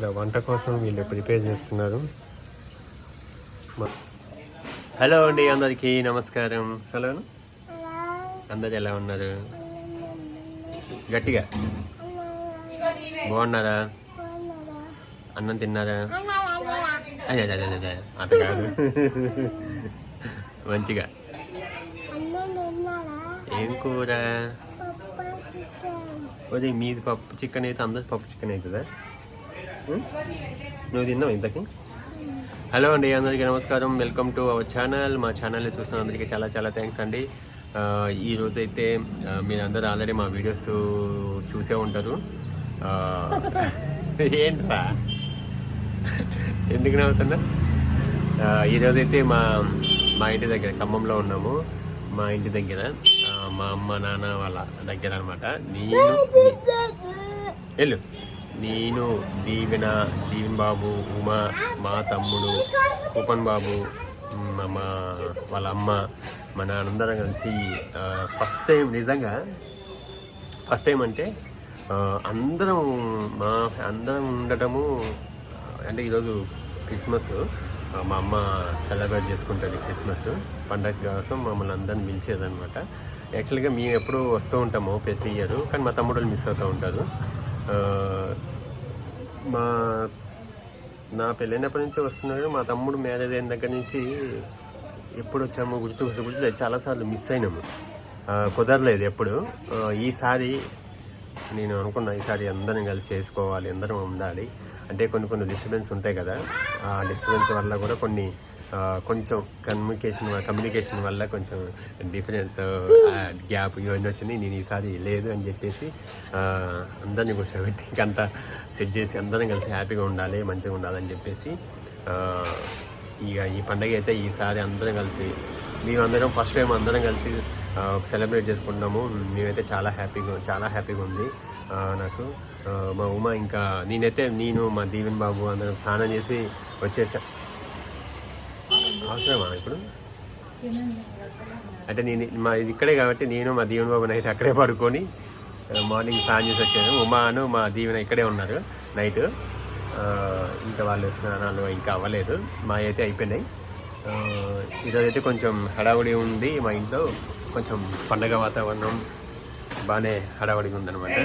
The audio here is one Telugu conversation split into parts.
ఇక్కడ వంట కోసం వీళ్ళు ప్రిపేర్ చేస్తున్నారు. హలో అండి అందరికీ నమస్కారం. హలో అందరు ఎలా ఉన్నారు? గట్టిగా? బాగున్నారా? అన్నం తిన్నారా? అదే అదే అదే అదే అట్ట కాదు మంచిగా. ఏం కూర? అదే మీది పప్పు చికెన్ అయితే అందరి పప్పు చికెన్ అవుతుందా? నువ్వు తిన్నావు ఇంతకి? హలో అండి అందరికీ నమస్కారం. వెల్కమ్ టు అవర్ ఛానల్ మా ఛానల్ని చూస్తున్న అందరికీ చాలా చాలా థ్యాంక్స్ అండి. ఈ రోజైతే మీరందరూ ఆల్రెడీ మా వీడియోస్ చూసే ఉంటారు. ఏంట్రా? ఎందుకు నవ్వుతున్నా? ఈరోజైతే మా మా ఇంటి దగ్గర ఖమ్మంలో ఉన్నాము. మా ఇంటి దగ్గర మా అమ్మ నాన్న వాళ్ళ దగ్గర అనమాట నేను వెళ్ళు. నేను దీవెన దీవెన్ బాబు ఉమా మా తమ్ముడు కూపన్ బాబు మా వాళ్ళ అమ్మ మా నాన్నందరం కలిసి ఫస్ట్ టైం నిజంగా ఫస్ట్ టైం అంటే అందరం మా అందరం ఉండటము అంటే ఈరోజు క్రిస్మస్ మా అమ్మ సెలబ్రేట్ చేసుకుంటుంది క్రిస్మస్ పండగ కోసం మమ్మల్ని అందరిని పిలిచేదనమాట యాక్చువల్గా మేము ఎప్పుడూ వస్తూ ఉంటాము ప్రతి ఇయర్ కానీ మా తమ్ముడు మిస్ అవుతూ ఉంటారు. మా నా పెళ్ళైనప్పటి నుంచి వస్తున్నాడు. మా తమ్ముడు మ్యారేజ్ అయిన దగ్గర నుంచి ఎప్పుడు వచ్చామో గుర్తు గుర్తు చాలాసార్లు మిస్ అయినాము. కుదరలేదు ఎప్పుడు. ఈసారి నేను అనుకున్నా ఈసారి అందరం కలిసి చేసుకోవాలి అందరం ఉండాలి. అంటే కొన్ని కొన్ని డిస్టర్బెన్స్ ఉంటాయి కదా. ఆ డిస్టర్బెన్స్ వల్ల కూడా కొన్ని కొంచెం కమ్యూనికేషన్ కమ్యూనికేషన్ వల్ల కొంచెం డిఫరెన్స్ గ్యాప్ ఇవన్నీ వచ్చినాయి. నేను ఈసారి లేదు అని చెప్పేసి ఆ, అందరినీ కూర్చోబెట్టి ఇంకంతా సెట్ చేసి అందరం కలిసి హ్యాపీగా ఉండాలి మంచిగా ఉండాలని చెప్పేసి ఇక ఈ పండగ అయితే ఈసారి అందరం కలిసి మేమందరం ఫస్ట్ టైం అందరం కలిసి సెలబ్రేట్ చేసుకుంటున్నాము. మేమైతే చాలా హ్యాపీగా చాలా హ్యాపీగా ఉంది. నాకు మా ఉమ్మ ఇంకా నేనైతే నేను మా దీవెన్ బాబు అందరం స్నానం చేసి వచ్చేసా. అవసరమా ఇప్పుడు? అంటే నేను మా ఇది ఇక్కడే కాబట్టి నేను మా దీవెన్ బాబు నైట్ అక్కడే పడుకొని మార్నింగ్ స్నానం చేసి వచ్చాను. ఉమాను మా దీవెన ఇక్కడే ఉన్నారు నైట్. ఇంకా వాళ్ళు స్నానాలు ఇంకా అవ్వలేదు. మా అయితే అయిపోయినాయి. ఈరోజైతే అయితే కొంచెం హడావుడి ఉంది మా ఇంట్లో. కొంచెం పండగ వాతావరణం బాగానే హడావుడిగా ఉందన్నమాట.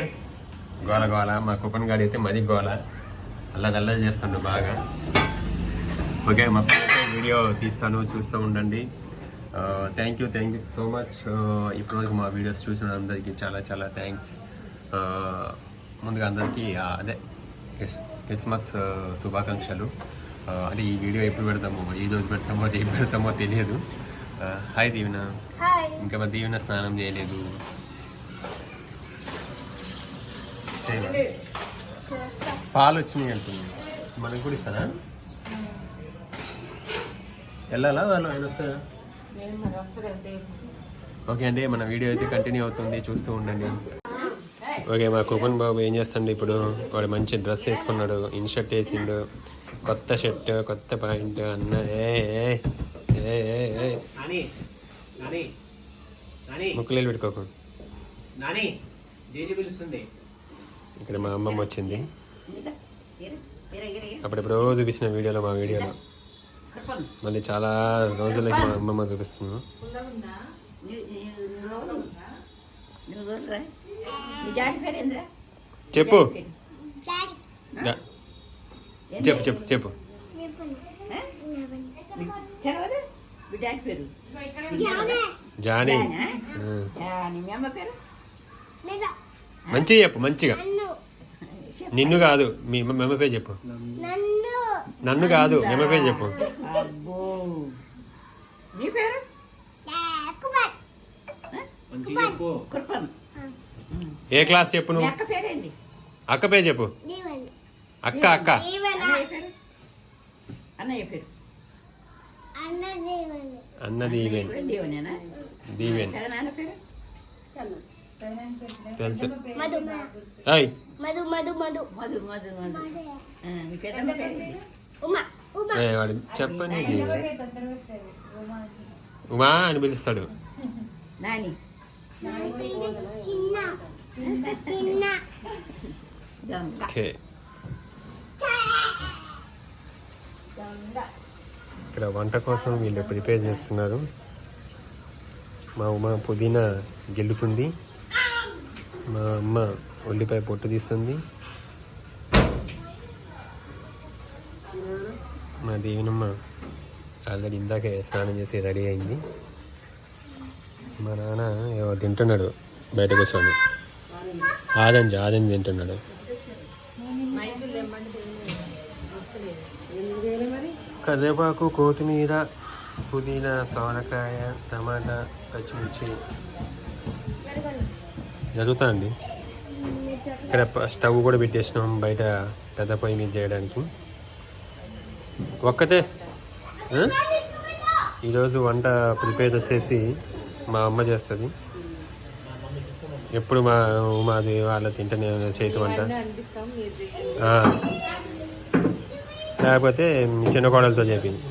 గోల గోల మా కుక్కన్ గాడి అయితే మరీ గోల. అల్లది అల్లది చేస్తుండు బాగా. ఓకే మా వీడియో తీస్తాను చూస్తూ ఉండండి. Thank you thank you so much ఇప్పటివరకు మా వీడియోస్ చూసిన అందరికీ చాలా చాలా థ్యాంక్స్ ముందుగా అందరికీ అదే క్రిస్ క్రిస్మస్ శుభాకాంక్షలు. అంటే ఈ వీడియో ఎప్పుడు పెడతామో ఈ రోజు పెడతామో రేపు పెడతామో తెలియదు. హాయ్ దీవెన. ఇంకా మా దీవెన స్నానం చేయలేదు. చేయనా? పాలు వచ్చినాయి అంటుంది మనకు కూడా ఇస్తారా? వెళ్ళాలా? వాళ్ళు ఆయన వస్తారా? ఓకే అండి మన వీడియో అయితే కంటిన్యూ అవుతుంది. చూస్తూ ఉండండి. ఓకే మా కుపన్ బాబు ఏం చేస్తాడు ఇప్పుడు? వాడు మంచి డ్రెస్ వేసుకున్నాడు. ఇన్ షర్ట్ వేసిండు. కొత్త షర్ట్ కొత్త ప్యాంట్ అన్న. ఏ ముక్కులేలు పెట్టుకోకు. నాని జేజీ పిలుస్తుంది. ఇక్కడ మా అమ్మమ్మ వచ్చింది. అప్పుడెప్పుడో చూపించిన వీడియోలో మా వీడియోలో. మళ్ళీ చాలా రోజులకి మా అమ్మమ్మ చూపిస్తున్నాను చెప్పు. చెప్పు చెప్పు చెప్పు. జానీ. మంచిగా చెప్పు మంచిగా. నిన్ను కాదు. మీ మెమ్మ పేరు చెప్పు. నన్ను. కాదు. మెమ్మ పేరు చెప్పు. నీ పేరు? ఏ? క్లాస్ చెప్పు నువ్వు? అక్క పేరు చెప్పు. అక్క అక్క. అన్న దీవెన్ దీవెన్ తెలుసు. మధు. మధు మధు మధు. మధు మధు చెప్పండి ఉమా అని. పిలుస్తాడు. నాని. ఇక్కడ వంట కోసం వీళ్ళు ప్రిపేర్ చేస్తున్నారు. మా ఉమ పుదీనా గెలుకుంది మా అమ్మ ఉల్లిపాయ పొట్టు తీస్తుంది. మా దేవినమ్మ ఆల్రెడీ ఇందాకే స్నానం చేసి రెడీ అయింది. మా నాన్న ఏవో తింటున్నాడు బయట కూర్చొని. ఆదంజ ఆదంజ తింటున్నాడు. కరివేపాకు కొత్తిమీర పుదీనా సోరకాయ టమాటా పచ్చిమిర్చి. జరుగుతా అండి ఇక్కడ స్టవ్ కూడా పెట్టేసినాం బయట పెద్ద పొయ్యి మీద చేయడానికి. ఒక్కతే ఈరోజు వంట ప్రిపేర్ వచ్చేసి మా అమ్మ చేస్తుంది. ఎప్పుడు మా మాది వాళ్ళ తింటనే చేతి వంట. లేకపోతే చిన్న కోడలతో చెప్పింది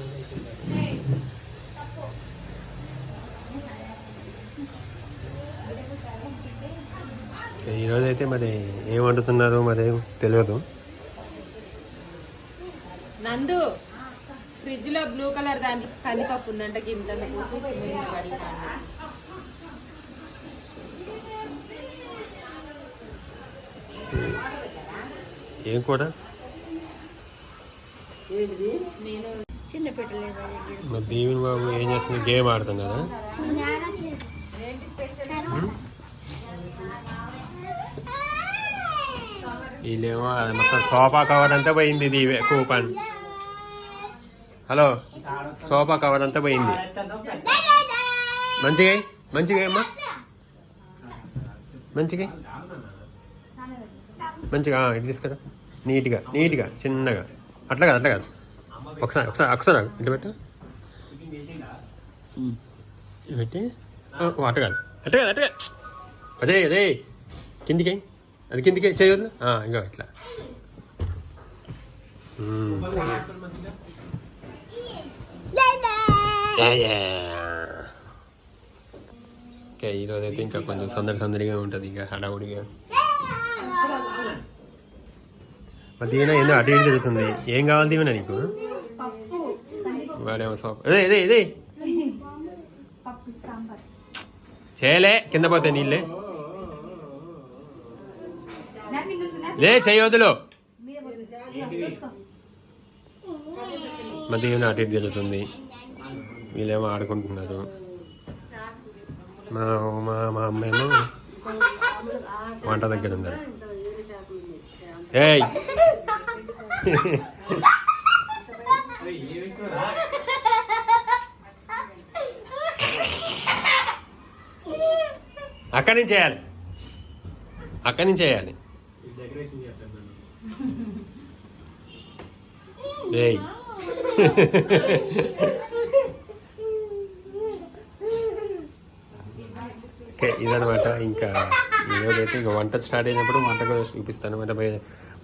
ఈరోజు అయితే మరి ఏం వండుతున్నారో మరి తెలియదు. నందు ఫ్రిడ్జ్లో బ్లూ కలర్ దాంట్లో కందిపప్పు ఉందంట గింత పూసి చిన్న కడిగాను ఏం కూడా చిన్న పెట్టలేదు. మా దేవిని బాబు ఏం చేస్తున్నా గేమ్ ఆడుతున్నారా వీళ్ళేమో అది మొత్తం సోఫా కవర్ అంతా పోయింది ఇది కూపన్. హలో? సోఫా కవర్ అంతా పోయింది. మంచిగా మంచిగా అమ్మా. మంచిగా. మంచిగా ఇటు తీసుకురా. నీట్గా నీట్గా చిన్నగా. అట్లా కాదు అట్లా కాదు. ఒకసారి ఒకసారి ఒకసారి. ఇట్లా పెట్టు. పెట్టి. అట్ట కాదు. అట్ట కాదు అట్ట కాదు. అదే అదే. కిందికి అది కిందికి చేయొద్దు? ఇంకా ఇట్లా. ఓకే ఈరోజు అయితే ఇంకా కొంచెం సందడి సందడిగా ఉంటుంది ఇంకా హడావుడిగా. మరి దీవెన ఏందో అటు ఇటు తిరుగుతుంది. ఏం కావాలి దీవెన నీకు? వాడేమో సోప. అదే ఇదే ఇదే చేయలే కింద పోతే నీళ్ళే. లే చేయవదులు మా దీవెన అటు జరుగుతుంది? తిరుగుతుంది వీళ్ళేమో ఆడుకుంటున్నారు. మా మా మా అమ్మేమో వంట దగ్గర ఉన్నారు. ఏయ్! అక్కడి నుంచి చేయాలి. అక్కడి నుంచి చేయాలి. డెకరేషన్ చేస్తాను ఓకే ఇదనమాట ఇంకా అయితే ఇంకా వంట స్టార్ట్ అయినప్పుడు వంట కూడా చూపిస్తాను. అనమాట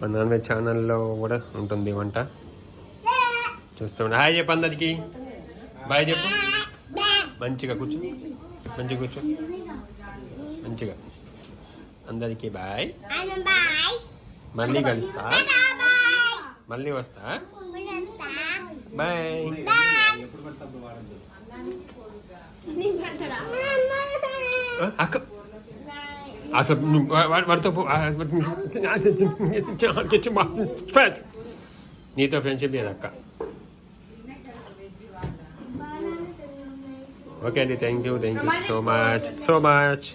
మన నాన్ వెజ్ ఛానల్లో కూడా ఉంటుంది వంట. చూస్తాం. హాయ్ చెప్పు అందరికి. బాయ్ చెప్పు. మంచిగా కూర్చో. మంచిగా కూర్చో. మంచిగా. అందరికీ బాయ్. మళ్ళీ కలుస్తా. మళ్ళీ వస్తా. బాయ్. అక్క. అసలు వాడితో ఫ్రెండ్స్ నీతో ఫ్రెండ్షిప్ లేదు అక్క. ఓకే అండి thank you thank you so much so much